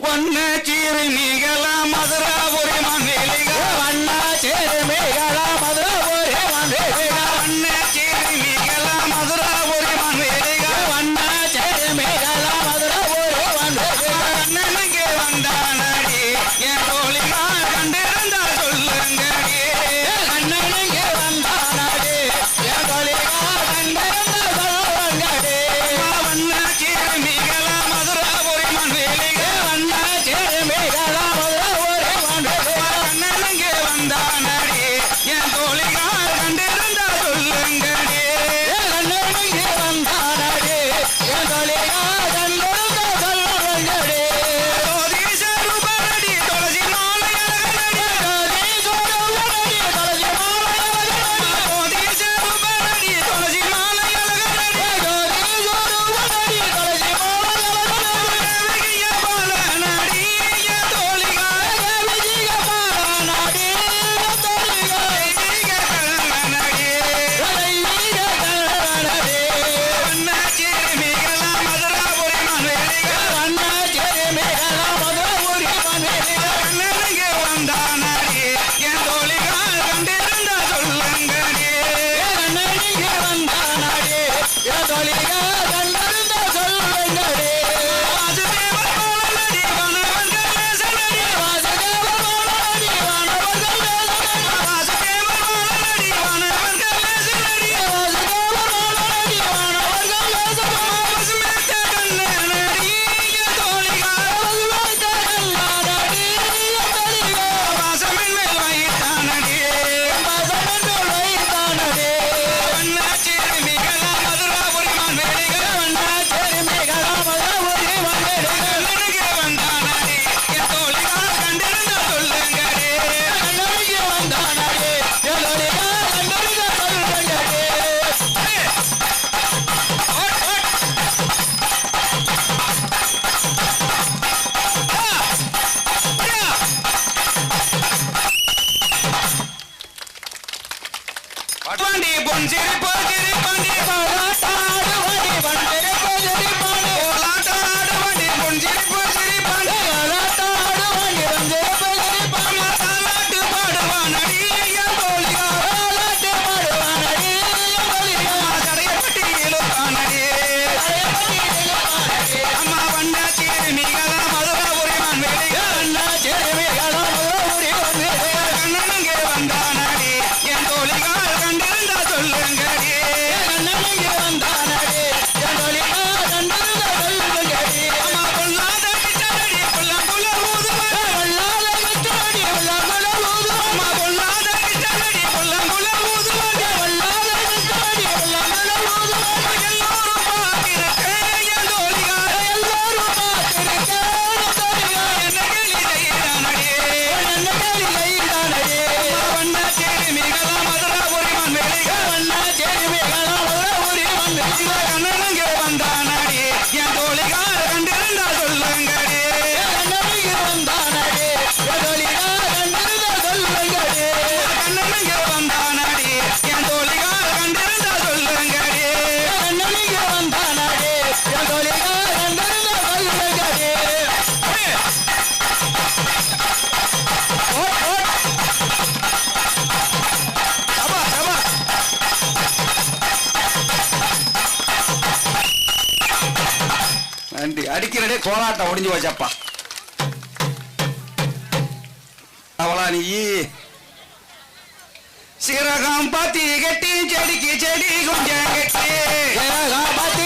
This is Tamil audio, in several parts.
ஒன்ன சீரு நீங்களா மதுராபுரி மன்னி போராட்டம் ஒடிஞ்சு போச்சப்பா. அவளா நீ? சீரகம் பாத்தி கட்டி செடிக்கு செடி கொஞ்சம் கட்டி. சீரகம் பாத்தி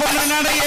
பொண்ணு நடைய